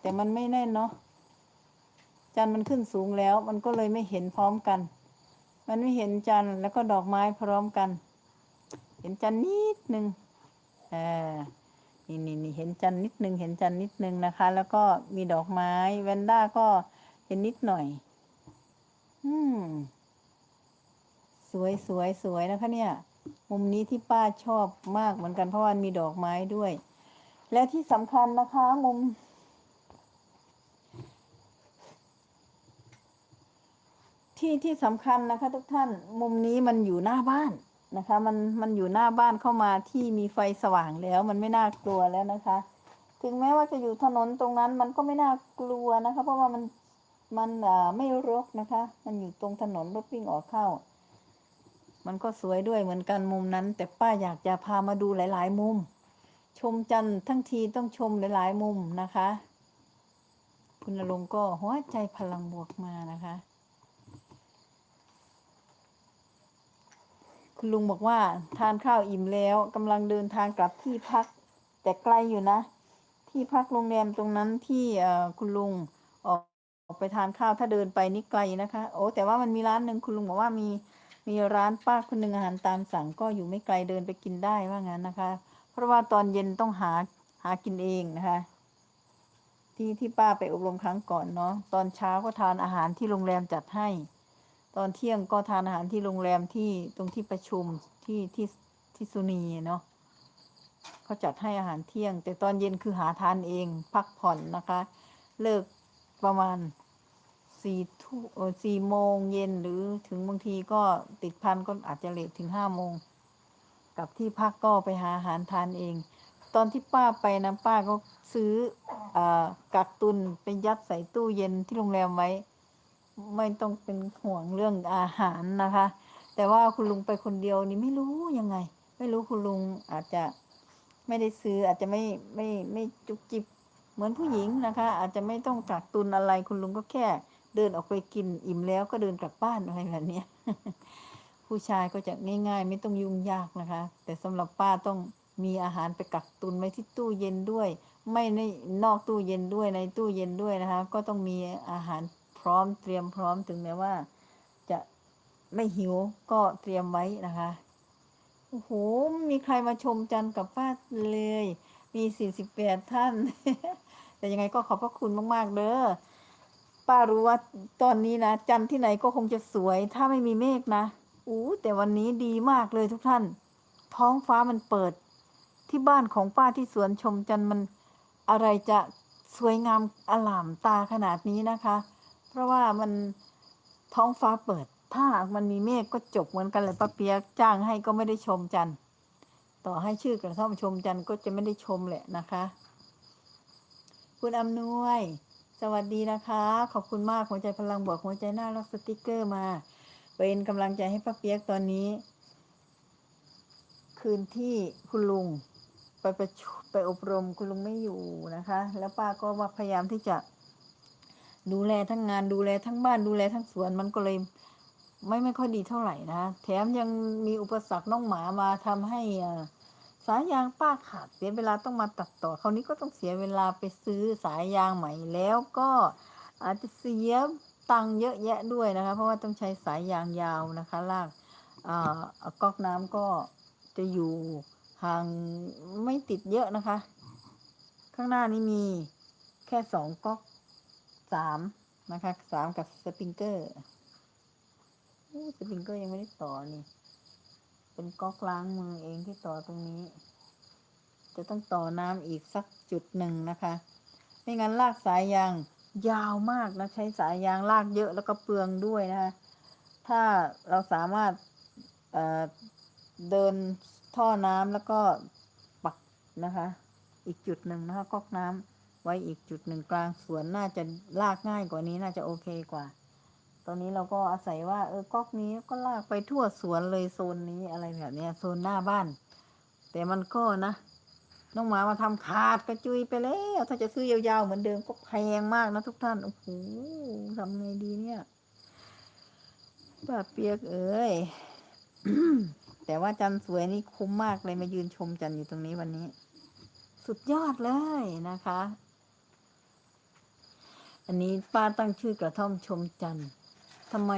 แต่มันไม่แน่นเนาะจันมันขึ้นสูงแล้ว มันก็เลยไม่เห็นพร้อมกัน มันไม่เห็นจันแล้วก็ดอกไม้พร้อมกัน เห็นจันนิดนึงเออนี่นี่นี่เห็นจันนิดนึง เห็นจันนิดนึงนะคะ แล้วก็มีดอกไม้แวนด้าก็เห็นนิดหน่อย อืม สวยสวยสวยนะคะ เนี่ย มุมนี้ที่ป้าชอบมากเหมือนกันเพราะว่ามีดอกไม้ด้วย และที่สำคัญนะคะมุม ที่ที่สำคัญนะคะ ทุกท่านมุมนี้มันอยู่หน้าบ้านนะคะ มันมันอยู่หน้าบ้านเข้ามาที่มีไฟสว่างแล้ว มันไม่น่ากลัวแล้วนะคะ ถึงแม้ว่าจะอยู่ถนนตรงนั้นมันก็ไม่น่ากลัวนะคะ เพราะว่ามันมันอ่าไม่รกนะคะ มันอยู่ตรงถนนรถวิ่งออกเข้า มันก็สวยด้วยเหมือนกันมุมนั้น แต่ป้าอยากจะพามาดูหลาย ๆ มุม ชมจันทร์ทั้งทีต้องชมหลาย ๆ มุมนะคะ คุณณรงก็หัวใจพลังบวกมานะคะ คุณลุงบอกว่า ทานข้าวอิ่มแล้วกำลังเดินทางกลับที่พัก แต่ไกลอยู่นะ ที่พักโรงแรมตรงนั้นที่คุณลุงออกออกไปทานข้าวถ้าเดินไปนี่ไกลนะคะ โอ้แต่ว่ามันมีร้านหนึ่งคุณลุงบอกว่ามีมีร้านป้าคนหนึ่งอาหารตามสั่งก็อยู่ไม่ไกลเดินไปกินได้ว่างั้นนะคะ เพราะว่าตอนเย็นต้องหาหากินเองนะคะ ที่ที่ป้าไปอบรมครั้งก่อนเนาะตอนเช้าก็ทานอาหารที่โรงแรมจัดให้ ตอนเที่ยงก็ทานอาหารที่โรงแรมที่ตรงที่ประชุมที่ที่ที่สุนีเนาะเขาจัดให้อาหารเที่ยง แต่ตอนเย็นคือหาทานเอง พักผ่อนนะคะ เลิกประมาณสี่ทุ่มสี่โมงเย็นหรือถึงบางทีก็ติดพันก็อาจจะเลทถึงห้าโมงกลับที่พักก็ไปหาอาหารทานเอง ตอนที่ป้าไปนะป้าก็ซื้ออกักตุนไปยัดใส่ตู้เย็นที่โรงแรมไว้ ไม่ต้องเป็นห่วงเรื่องอาหารนะคะ แต่ว่าคุณลุงไปคนเดียวนี่ไม่รู้ยังไง ไม่รู้คุณลุงอาจจะไม่ได้ซื้ออาจจะไม่ไม่ไม่จุกจิบเหมือนผู้หญิงนะคะ อาจจะไม่ต้องกักตุนอะไรคุณลุงก็แค่เดินออกไปกินอิ่มแล้วก็เดินกลับบ้านอะไรแบบนี้ผู้ชายก็จะง่าย ๆ ไม่ต้องยุ่งยากนะคะ แต่สำหรับป้าต้องมีอาหารไปกักตุนไว้ที่ตู้เย็นด้วย ไม่ในนอกตู้เย็นด้วยในตู้เย็นด้วยนะคะ ก็ต้องมีอาหาร พร้อมเตรียมพร้อมถึงแม้ว่า จะไม่หิวก็เตรียมไว้นะคะโอ้โหมีใครมาชมจันทร์กับป้าเลย มีสี่สิบแปดท่าน แต่ยังไงก็ขอบพระคุณมาก ๆ เด้อป้ารู้ว่าตอนนี้นะจันทร์ที่ไหนก็คงจะสวย ถ้าไม่มีเมฆนะอู้แต่วันนี้ดีมากเลยทุกท่าน ท้องฟ้ามันเปิด ที่บ้านของป้าที่สวนชมจันทร์มันอะไรจะสวยงามอล่ามตาขนาดนี้นะคะ เพราะว่ามันท้องฟ้าเปิด ถ้าหากมันมีเมฆก็จบเหมือนกันเลยป้าเปียกจ้างให้ก็ไม่ได้ชมจันทร์ต่อให้ชื่อกระท่อมชมจันทร์ก็จะไม่ได้ชมแหละนะคะ คุณอำนวย สวัสดีนะคะ ขอบคุณมากหัวใจพลังบวกหัวใจน่ารักสติกเกอร์มาเป็นกำลังใจให้ป้าเปียกตอนนี้ คืนที่คุณลุงไปไปไปอบรมคุณลุงไม่อยู่นะคะ แล้วป้าก็ว่าพยายามที่จะ ดูแลทั้งงานดูแลทั้งบ้านดูแลทั้งสวนมันก็เลย ไม่ไม่ค่อยดีเท่าไหร่นะแถมยังมีอุปสรรคน้องหมามาทำให้สายยางป้าขาดเสียเวลาต้องมาตัดต่อคราวนี้ก็ต้องเสียเวลาไปซื้อสายยางใหม่แล้วก็อาจจะเสียตังค์เยอะแยะด้วยนะคะ เพราะว่าต้องใช้สายยางยาวนะคะ ลากอ่าก๊อกน้ำก็จะอยู่ห่างไม่ติดเยอะนะคะ ข้างหน้านี้มีแค่สองก๊อก สามนะคะสามกับสปริงเกอร์สปริงเกอร์ยังไม่ได้ต่อนี่ เป็นก๊อกล้างมือเองที่ต่อตรงนี้ จะต้องต่อน้ำอีกสักจุดหนึ่งนะคะ ไม่งั้นลากสายยางยาวมากนะ ใช้สายยางลากเยอะแล้วก็เปลืองด้วยนะคะ ถ้าเราสามารถเเดินท่อน้ำแล้วก็ปักนะคะ อีกจุดหนึ่งนะคะก๊อกน้ำ ไว้อีกจุดหนึ่งกลางสวนน่าจะลากง่ายกว่านี้น่าจะโอเคกว่า ตอนนี้เราก็อาศัยว่า เออก๊อกนี้ก็ลากไปทั่วสวนเลยโซนนี้อะไรแบบเนี้ยโซนหน้าบ้าน แต่มันก็นะน้องหมามาทำขาดกระจุยไปแล้ว ถ้าจะซื้อยาวๆเหมือนเดิมก็แพงมากนะทุกท่าน โอ้โหทำไงดีเนี่ยป้าเปียกเอ้ยแต่ว่าจันสวยนี่คุ้มมากเลยมายืนชมจันอยู่ตรงนี้วันนี้ สุดยอดเลยนะคะ อันนี้ป้าตั้งชื่อกระท่อมชมจันทร์ทำไม